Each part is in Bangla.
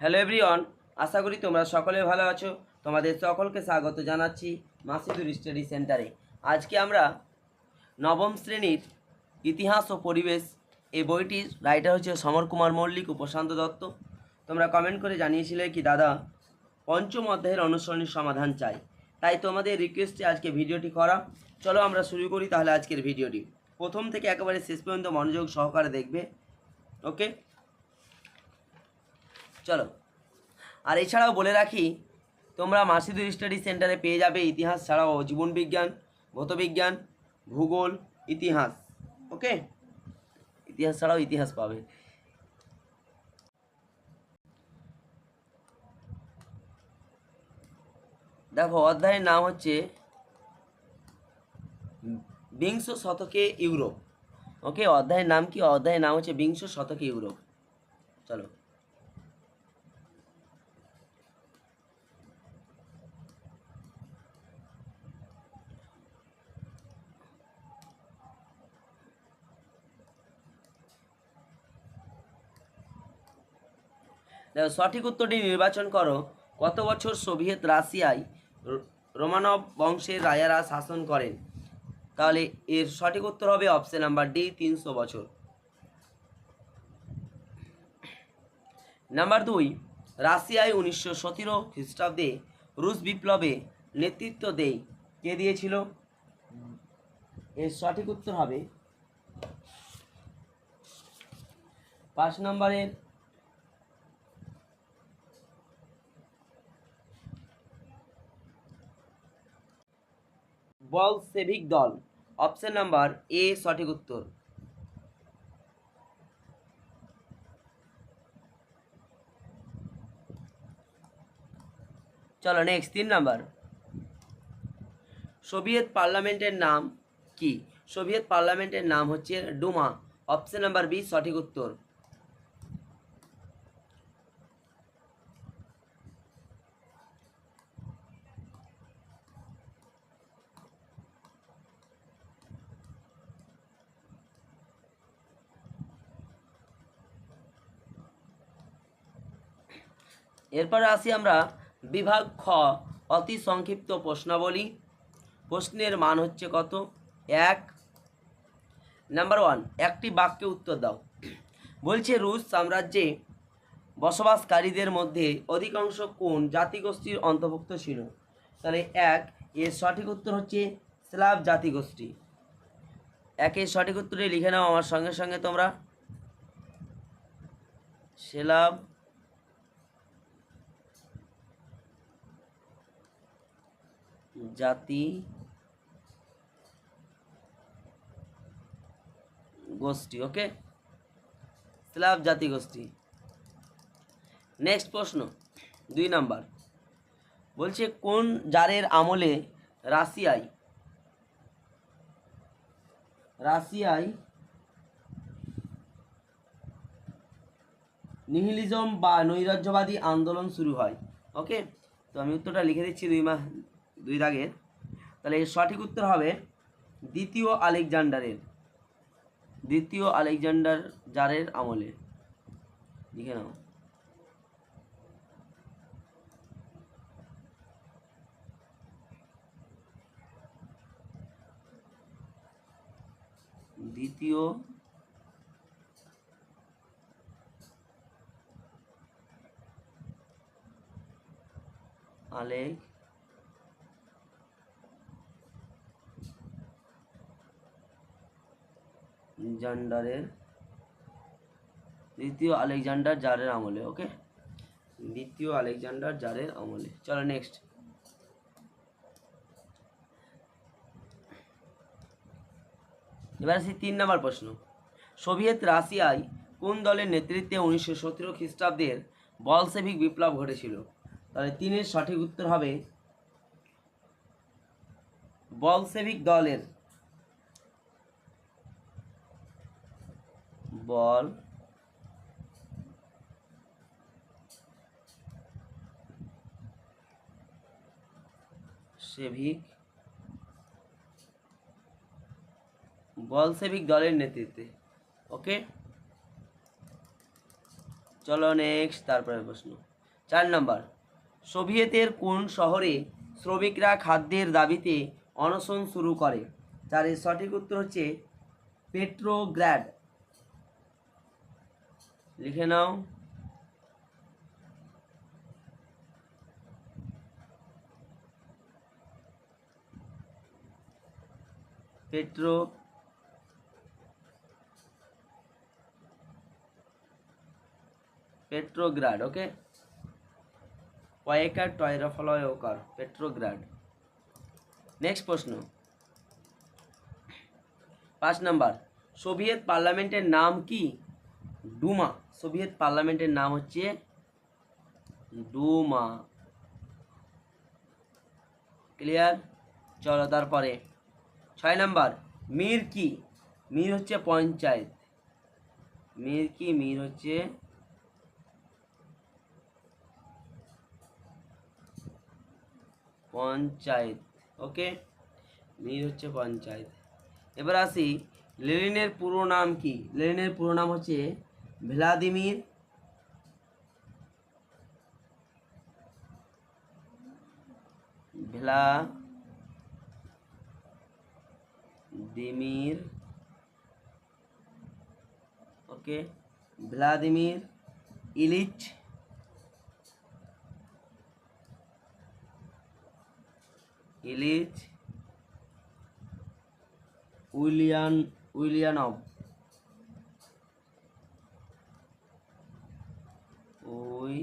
হ্যালো এভরিওয়ান, আশা করি তোমরা সকলে ভালো আছো। তোমাদের সকলকে স্বাগত জানাচ্ছি মাসিদুর স্টাডি সেন্টারে। আজকে আমরা নবম শ্রেণির ইতিহাস ও পরিবেশ এই বইটির রাইটার হচ্ছে সমর কুমার মল্লিক ও প্রশান্ত দত্ত। তোমরা কমেন্ট করে জানিয়েছিলে কি, দাদা, পঞ্চম অধ্যায়ের অনুসরণের সমাধান চাই। তাই তোমাদের রিকোয়েস্টে আজকে ভিডিওটি করা। চলো আমরা শুরু করি তাহলে আজকের ভিডিওটি। প্রথম থেকে একেবারে শেষ পর্যন্ত মনোযোগ সহকারে দেখবে। ওকে চলো। আর এছাড়াও বলে রাখি, তোমরা মাসিদুর স্টাডি সেন্টারে পেয়ে যাবে ইতিহাস ছাড়াও জীবনবিজ্ঞান ভৌতবিজ্ঞান ভূগোল, ইতিহাস, ওকে? ইতিহাস ছাড়াও ইতিহাস পাবে। দেখো, অধ্যায়ের নাম হচ্ছে বিংশ শতকে ইউরোপ, ওকে? অধ্যায়ের নাম কি? অধ্যায়ের নাম হচ্ছে বিংশ শতকে ইউরোপ। চলো। দেখো সঠিক উত্তরটি নির্বাচন করো। কত বছর সোভিয়েত রাশিয়ায় রোমানব বংশের রাজারা শাসন করেন? তাহলে এর সঠিক উত্তর হবে অপশন নাম্বার ডি তিনশো বছর। নাম্বার দুই, রাশিয়ায় উনিশশো সতেরো খ্রিস্টাব্দে রুশ বিপ্লবে নেতৃত্ব দেয়। কে দিয়েছিল? এর সঠিক উত্তর হবে পাঁচ নম্বরের বলসেভিক দল। অপশন নাম্বার এ, সঠিক উত্তর। চলো নেক্সট তিন নাম্বার। সোভিয়েত পার্লামেন্টের নাম কি? সোভিয়েত পার্লামেন্টের নাম হচ্ছে ডুমা। অপশন নাম্বার বি, সঠিক উত্তর। এরপরে আসি আমরা বিভাগ খ, অতি সংক্ষিপ্ত প্রশ্নাবলী। প্রশ্নের মান হচ্ছে কত? এক। নাম্বার ওয়ান একটি বাক্যে উত্তর দাও। বলছে, রুশ সাম্রাজ্যে বসবাসকারীদের মধ্যে অধিকাংশ কোন জাতিগোষ্ঠীর অন্তর্ভুক্ত ছিল? তাহলে এক, এর সঠিক উত্তর হচ্ছে স্লাভ জাতিগোষ্ঠী। একের সঠিক উত্তরে লিখে নাও আমার সঙ্গে সঙ্গে তোমরা। স্লাভ জাতি গোষ্ঠী ওকে স্লাভ জাতি গোষ্ঠী। নেক্সট প্রশ্ন, দুই নাম্বার। বলছে, কোন জারের আমলে রাশিয়ায় রাশিয়ায় নিহিলিজম বা নৈরাজ্যবাদী আন্দোলন শুরু হয় ওকে তো আমি উত্তরটা লিখে দিচ্ছি দুই মাস দুই দাগের। তাহলে এর সঠিক উত্তর হবে দ্বিতীয় আলেকজান্ডারের। দ্বিতীয় আলেকজান্ডার জারের আমলে। লিখে নাও। দ্বিতীয় আলেক জান্ডারের দ্বিতীয় আলেকজান্ডার জারের আমলে ওকে দ্বিতীয় আলেকজান্ডার জারের আমলে। চলো নেক্সট এবার আসি তিন নম্বর প্রশ্ন। সোভিয়েত রাশিয়ায় কোন দলের নেতৃত্বে উনিশশো সতেরো খ্রিস্টাব্দের বলসেভিক বিপ্লব ঘটেছিল? তাহলে তিনের সঠিক উত্তর হবে বলসেভিক দলের বল। সেভিক। বলসেভিক দলের নেতৃত্বে। ওকে? চলো নেক্সট তারপরে প্রশ্ন। চার নম্বর। সোভিয়েতের কোন শহরে শ্রমিকরা খাদ্যের দাবিতে অনশন শুরু করে? চারের সঠিক উত্তর হচ্ছে পেট্রোগ্র্যাড লিখে নাও। পেট্রো। পেট্রোগ্রাড, ওকে? ওয়েকার টয়রাফলয় ওকার পেট্রোগ্রাড। নেক্সট প্রশ্ন। পাঁচ নাম্বার, সোভিয়েত পার্লামেন্টের নাম কি? ডুমা, সোভিয়েত পার্লামেন্টের নাম হচ্ছে ডুমা। ক্লিয়ার? চলো তারপরে। ছয় নাম্বার, মির কি? মির হচ্ছে পঞ্চায়েত। মির কি? মির হচ্ছে পঞ্চায়েত। ওকে? মির হচ্ছে পঞ্চায়েত। এবার আসি, লেনিনের পুরো নাম কি? লেনিনের পুরো নাম হচ্ছে Vladimir Vladimir okay Vladimir Ilyich. Ilyich. Ulyanov Ulyanov ওই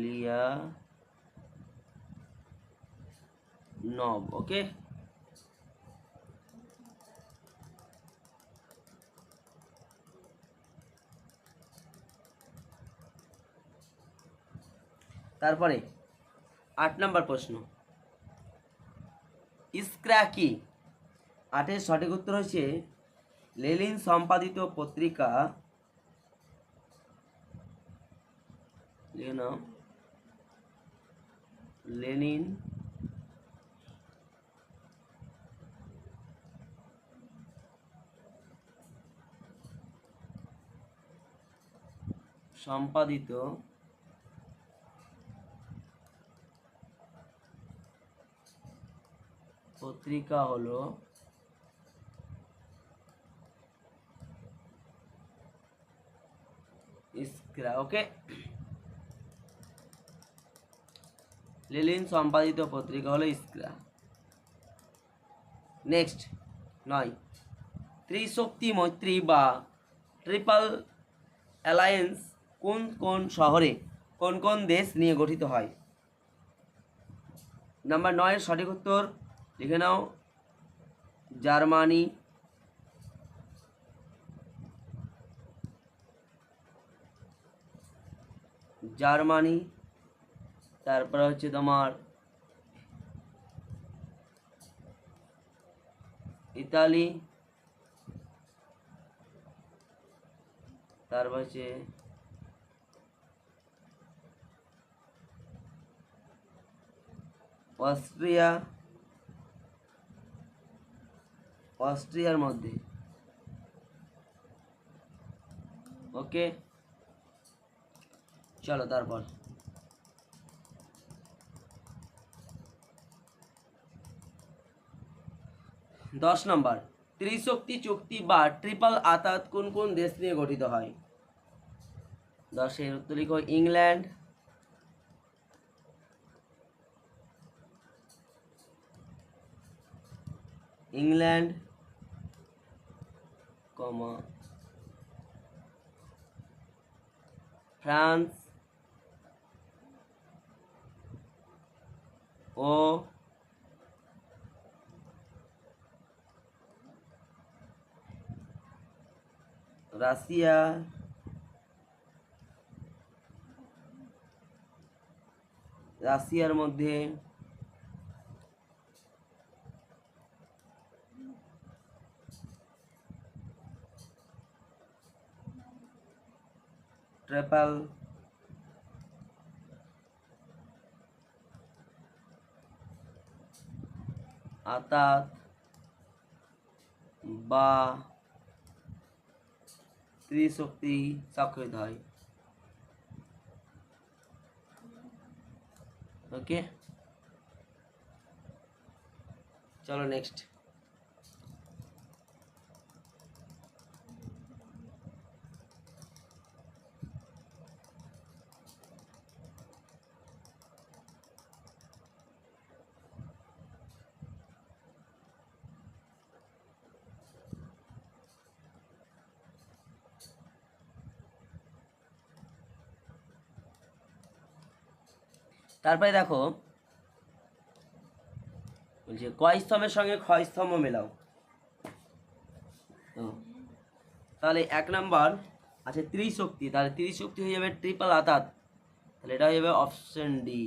লিয়া নব ওকে? তারপরে আট নম্বর প্রশ্ন। ইস্ক্রা কি? আটের সঠিক উত্তর হচ্ছে লেলিন সম্পাদিত পত্রিকা লেনিন সম্পাদিত পত্রিকা হলো ইস্ক্রা ওকে লেলিন সম্পাদিত পত্রিকা হলো ইস্ক্রা নেক্সট নয় ত্রিশক্তি মৈত্রী বা ট্রিপল অ্যালায়েন্স কোন কোন শহরে কোন কোন দেশ নিয়ে গঠিত হয়? নাম্বার নয়ের সঠিক উত্তর লিখে নাও। জার্মানি জার্মানি তারপরে হচ্ছে তোমার ইতালি তারপর হচ্ছে অস্ট্রিয়া অস্ট্রিয়ার মধ্যে। ওকে চলো, তারপর। দশ নম্বর, ত্রিশক্তি চুক্তি বা ট্রিপল আতাত কোন কোন দেশ নিয়ে গঠিত হয়? দশের উত্তর লিখো, ইংল্যান্ড। England, comma. ফ্রান্স। ও রাশিয়া রাশিয়ার মধ্যে ট্রেপাল আতাত বা স্ত্রী শক্তি স্বাক্ষরিত হয় ওকে চলো নেক্সট তারপরে দেখো বলছে কয় স্তম্ভের সঙ্গে ক্ষয় স্তম্ভ মেলাও? তো, তাহলে এক নাম্বার আছে ত্রিশক্তি তাহলে ত্রিশক্তি হয়ে যাবে ট্রিপল আতাত তাহলে এটা হয়ে যাবে অপশন ডি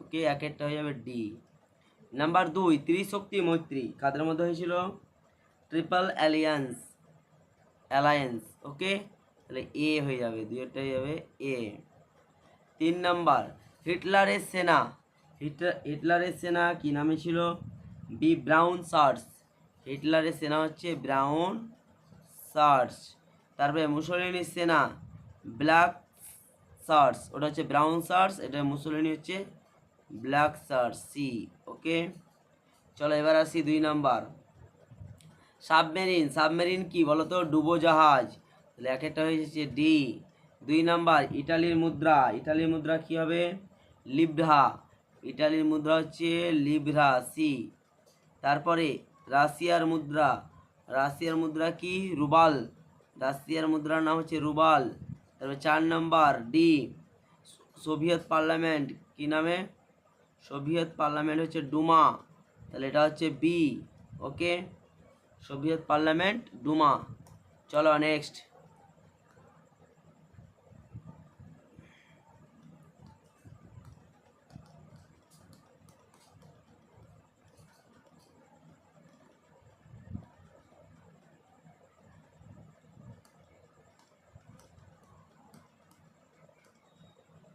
ওকে এক একটা হয়ে যাবে ডি নাম্বার দুই ত্রিশক্তি মৈত্রী কাদের মধ্যে হয়েছিল? ট্রিপল অ্যালিয়ান্স অ্যালায়েন্স ওকে তাহলে এ হয়ে যাবে দুইটা হয়ে যাবে এ তিন নাম্বার হিটলারের সেনা। হিটলার হিটলারের সেনা কি নামে ছিল? বি ব্রাউন শার্টস হিটলারের সেনা হচ্ছে ব্রাউন শার্টস তারপরে মুসলিনীর সেনা, ব্ল্যাক শার্টস ওটা হচ্ছে ব্রাউন শার্টস এটা মুসলিনী হচ্ছে ব্ল্যাক শার্টস সি ওকে চলো এবার আসি দুই নাম্বার। সাবমেরিন সাবমেরিন কি বলতো? ডুবোজাহাজ। তাহলে এক একটা হয়েছে ডি দুই নাম্বার, ইটালির মুদ্রা। ইটালির মুদ্রা কি হবে? লিভ্রা। ইটালির মুদ্রা হচ্ছে লিভ্রা সি তারপরে রাশিয়ার মুদ্রা। রাশিয়ার মুদ্রা কি? রুবাল। রাশিয়ার মুদ্রার নাম হচ্ছে রুবাল। তারপরে চার নাম্বার ডি সোভিয়েত পার্লামেন্ট, কি নামে? সোভিয়েত পার্লামেন্ট হচ্ছে ডুমা। তাহলে এটা হচ্ছে B okay Soviet parliament, Duma. চলো নেক্সট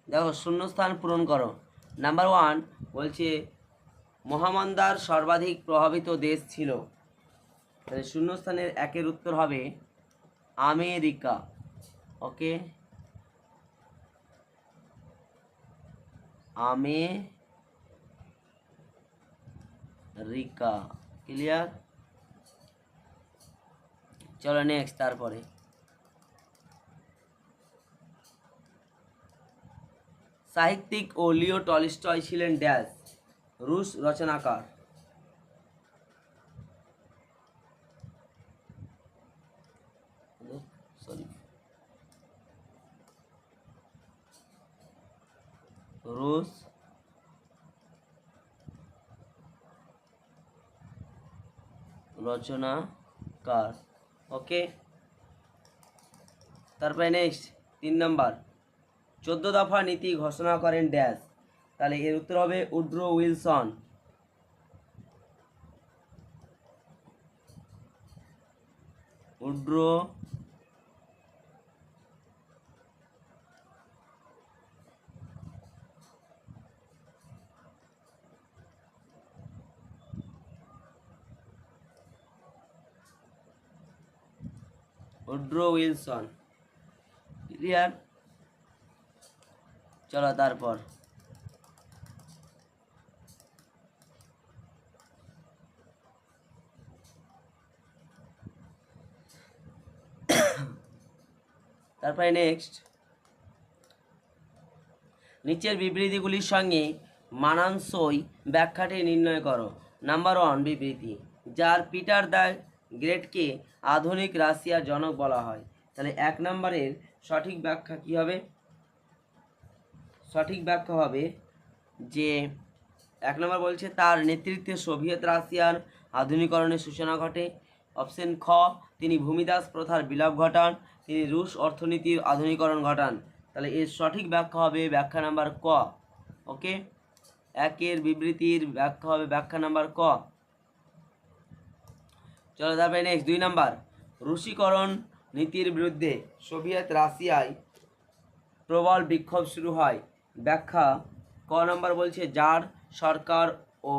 দেখো, শূন্যস্থান পূরণ করো। নাম্বার ওয়ান বলছে, মহামন্দার সর্বাধিক প্রভাবিত দেশ ছিল। তাহলে শূন্যস্থানের একের উত্তর হবে আমেরিকা। Okay America. ক্লিয়ার চলো নেক্সট তারপরে। সাহিত্যিক ও লিও টলিস্টয় ছিলেন ড্যাশ রুশ রচনাকার। রুশ রচনাকার। ওকে, তারপরে নেক্সট তিন নাম্বার। চোদ্দ দফা নীতি ঘোষণা করেন ড্যাশ। তাহলে এর উত্তর হবে Woodrow Wilson. Woodrow Woodrow Wilson. Clear? চলো তারপর। তারপরে নেক্সট নিচের বিবৃতিগুলির সঙ্গে মানানসই ব্যাখ্যাটি নির্ণয় করো। নাম্বার ওয়ান বিবৃতি, যার পিটার দ্য গ্রেটকে আধুনিক রাশিয়ার জনক বলা হয়। তাহলে এক নম্বরের সঠিক ব্যাখ্যা কী হবে? সঠিক ব্যাখ্যা হবে যে এক নম্বর বলছে, তার নেতৃত্বে সোভিয়েত রাশিয়ার আধুনিকরণের সূচনা ঘটে। অপশন খ, তিনি ভূমিদাস প্রথার বিলাপ ঘটান, তিনি রুশ অর্থনীতির আধুনিকরণ ঘটান। তাহলে এর সঠিক ব্যাখ্যা হবে ব্যাখ্যা নাম্বার ক, ওকে? একের বিবৃতির ব্যাখ্যা হবে ব্যাখ্যা নাম্বার ক। চলো তারপরে নেক্সট দুই নাম্বার। রুশীকরণ নীতির বিরুদ্ধে সোভিয়েত রাশিয়ায় প্রবল বিক্ষোভ শুরু হয়। ব্যাখ্যা ক নম্বর বলছে, যার সরকার ও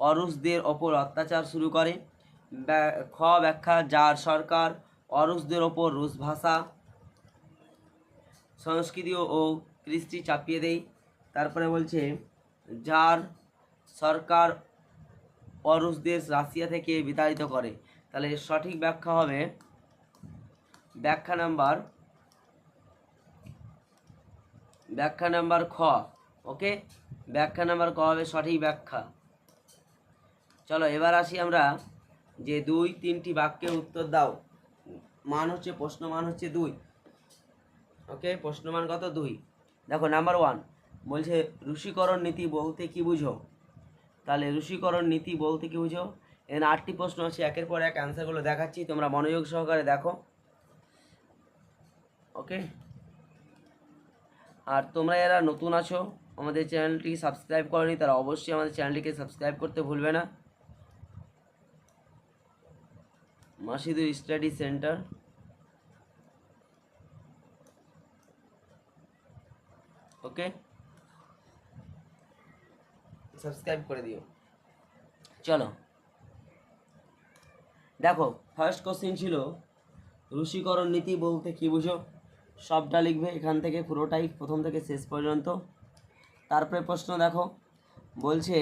অরুশদের ওপর অত্যাচার শুরু করে। খ ব্যাখ্যা, যার সরকার অরুশদের ওপর রুশ ভাষা, সংস্কৃতি ও কৃষ্টি চাপিয়ে দেয়। তারপরে বলছে, যার সরকার অরুশ দেশ রাশিয়া থেকে বিতাড়িত করে। তাহলে সঠিক ব্যাখ্যা হবে ব্যাখ্যা নাম্বার ব্যাখ্যা নাম্বার খ, ওকে? ব্যাখ্যা নাম্বার ক হবে সঠিক ব্যাখ্যা। চলো, এবার আসি আমরা যে দুই তিনটি বাক্যের উত্তর দাও। মান হচ্ছে, প্রশ্ন মান হচ্ছে দুই। ওকে? প্রশ্ন মান কত? দুই। দেখো, নাম্বার ওয়ান বলছে, ঋষিকরণ নীতি বলতে কি বুঝো? তাহলে, ঋষিকরণ নীতি বলতে কি বুঝো? এখানে আটটি প্রশ্ন আছে, একের পর এক অ্যান্সারগুলো দেখাচ্ছি, তোমরা মনোযোগ সহকারে দেখো। ওকে? আর তোমরা যারা নতুন আছো, আমাদের চ্যানেলটি সাবস্ক্রাইব করনি, তারা অবশ্যই আমাদের চ্যানেলটিকে সাবস্ক্রাইব করতে ভুলবে না। Masidur study centre. Okay? Subscribe করে দিও। চলো। দেখো ফার্স্ট কোশ্চেন ছিল ঋষিকরণ নীতি বলতে কি বুঝো? সবটা লিখবে, এখান থেকে পুরোটাই প্রথম থেকে শেষ পর্যন্ত। তারপরে প্রশ্ন দেখো, বলছে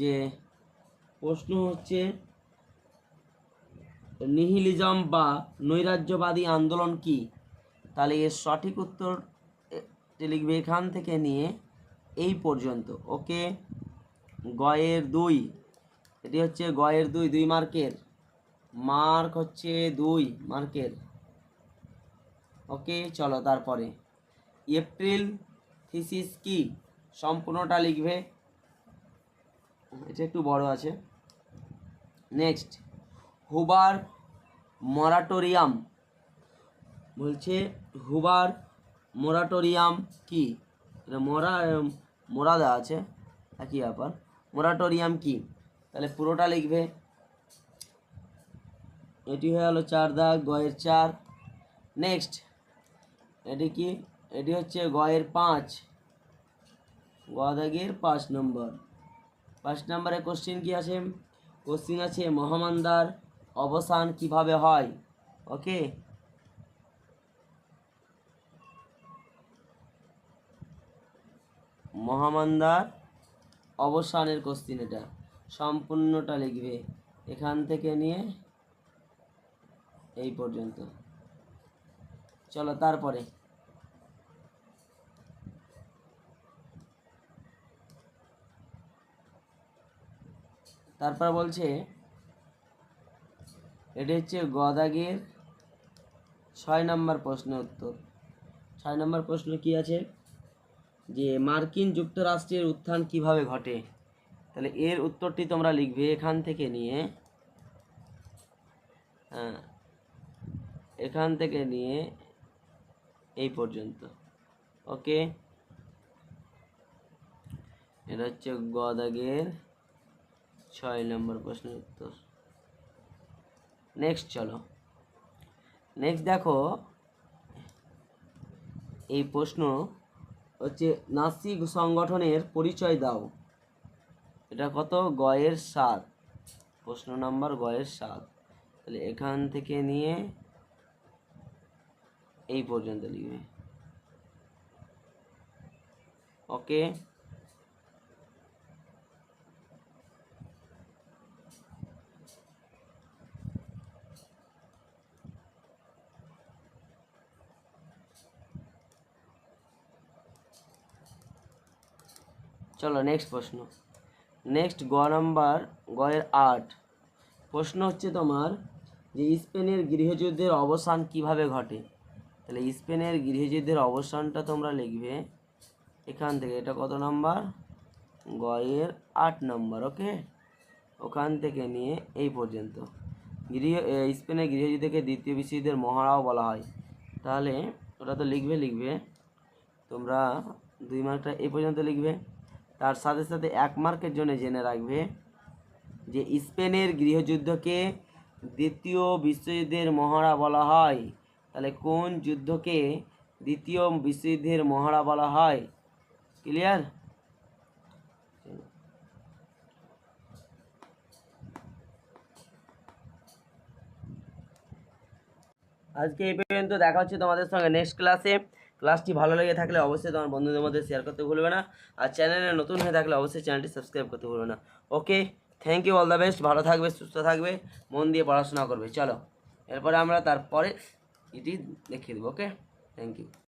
যে প্রশ্ন হচ্ছে, নিহিলিজম বা নৈরাজ্যবাদী আন্দোলন কি? তাহলে এর সঠিক উত্তর লিখবে এখান থেকে নিয়ে এই পর্যন্ত। ওকে, গয়ের দুই, এটি হচ্ছে গয়ের দুই দুই মার্কের। মার্ক হচ্ছে দুই মার্কের। ওকে, চলো তারপরে। এপ্রিল থিসিস কি? সম্পূর্ণটা লিখবে। এটা একটু বড় আছে। Next, Hoover moratorium. বলছে, হুবার মোরাটোরিয়াম কি? এটা মরা মোরা দেওয়া আছে, একই ব্যাপার। মোরাটোরিয়াম কি? তাহলে পুরোটা লিখবে। এটি হয়ে গেলো চার দাগ, গয়ের চার। নেক্সট এটি কি? এটি হচ্ছে গয়ের পাঁচ। গ দাগের পাঁচ নম্বর। পাঁচ নম্বরে কোশ্চিন কি আছে কোশ্চিন আছে, মহামান্দার অবসান কীভাবে হয়? ওকে মহামান্দার অবসানের কোশ্চিন এটা। সম্পূর্ণটা লিখবে এখান থেকে নিয়ে এই পর্যন্ত। চলো তারপরে। তারপর বলছে, এটি হচ্ছে গদাগের ছয় নম্বর প্রশ্নের উত্তর। ছয় নম্বর প্রশ্ন কি আছে? যে মার্কিন যুক্তরাষ্ট্রের উত্থান কীভাবে ঘটে? তাহলে এর উত্তরটি তোমরা লিখবে এখান থেকে নিয়ে হ্যাঁ এখান থেকে নিয়ে এই পর্যন্ত। ওকে? এটা হচ্ছে গদাগের ছয় নম্বর প্রশ্নের উত্তর। নেক্সট চলো। নেক্সট দেখো, এই প্রশ্ন হচ্ছে, নাসিক সংগঠনের পরিচয় দাও। এটা কত? গয়ের সাত প্রশ্ন নাম্বার গয়ের সাত তাহলে এখান থেকে নিয়ে এই পর্যন্ত লিখবে। ওকে চলো নেক্সট প্রশ্ন। নেক্সট গ নাম্বার গয়ের আট। প্রশ্ন হচ্ছে তোমার যে স্পেনের গৃহযুদ্ধের অবসান কীভাবে ঘটে? তাহলে স্পেনের গৃহযুদ্ধের অবসানটা তোমরা লিখবে এখান থেকে। এটা কত নাম্বার গয়ের আট নম্বর ওকে ওখান থেকে নিয়ে এই পর্যন্ত। গৃহ স্পেনের গৃহযুদ্ধকে দ্বিতীয় বিশ্বযুদ্ধের মহারাও বলা হয়। তাহলে ওটা তো লিখবে লিখবে। তোমরা দুই মার্কটা এই পর্যন্ত লিখবে। তার সাথে সাথে এক মার্কের জন্য জেনে রাখবে যে স্পেনের গৃহযুদ্ধকে দ্বিতীয় বিশ্বযুদ্ধের মহারা বলা হয়। তাহলে কোন যুদ্ধকে দ্বিতীয় বিশ্বযুদ্ধের মহারা বলা হয়? ক্লিয়ার? আজকে এই পর্যন্ত দেখা হচ্ছে তোমাদের সঙ্গে নেক্সট ক্লাসে। ক্লাসটি ভালো লেগে থাকলে অবশ্যই তোমার বন্ধুদের মধ্যে শেয়ার করতে ভুলবে না। আর চ্যানেলে নতুন হয়ে থাকলে অবশ্যই চ্যানেলটি সাবস্ক্রাইব করতে ভুলবে না। Okay thank you all the best ভালো থাকবে, সুস্থ থাকবে, মন দিয়ে পড়াশোনা করবে। চলো, এরপরে আমরা তারপরে এটি দেখিয়ে দেবো ওকে থ্যাংক ইউ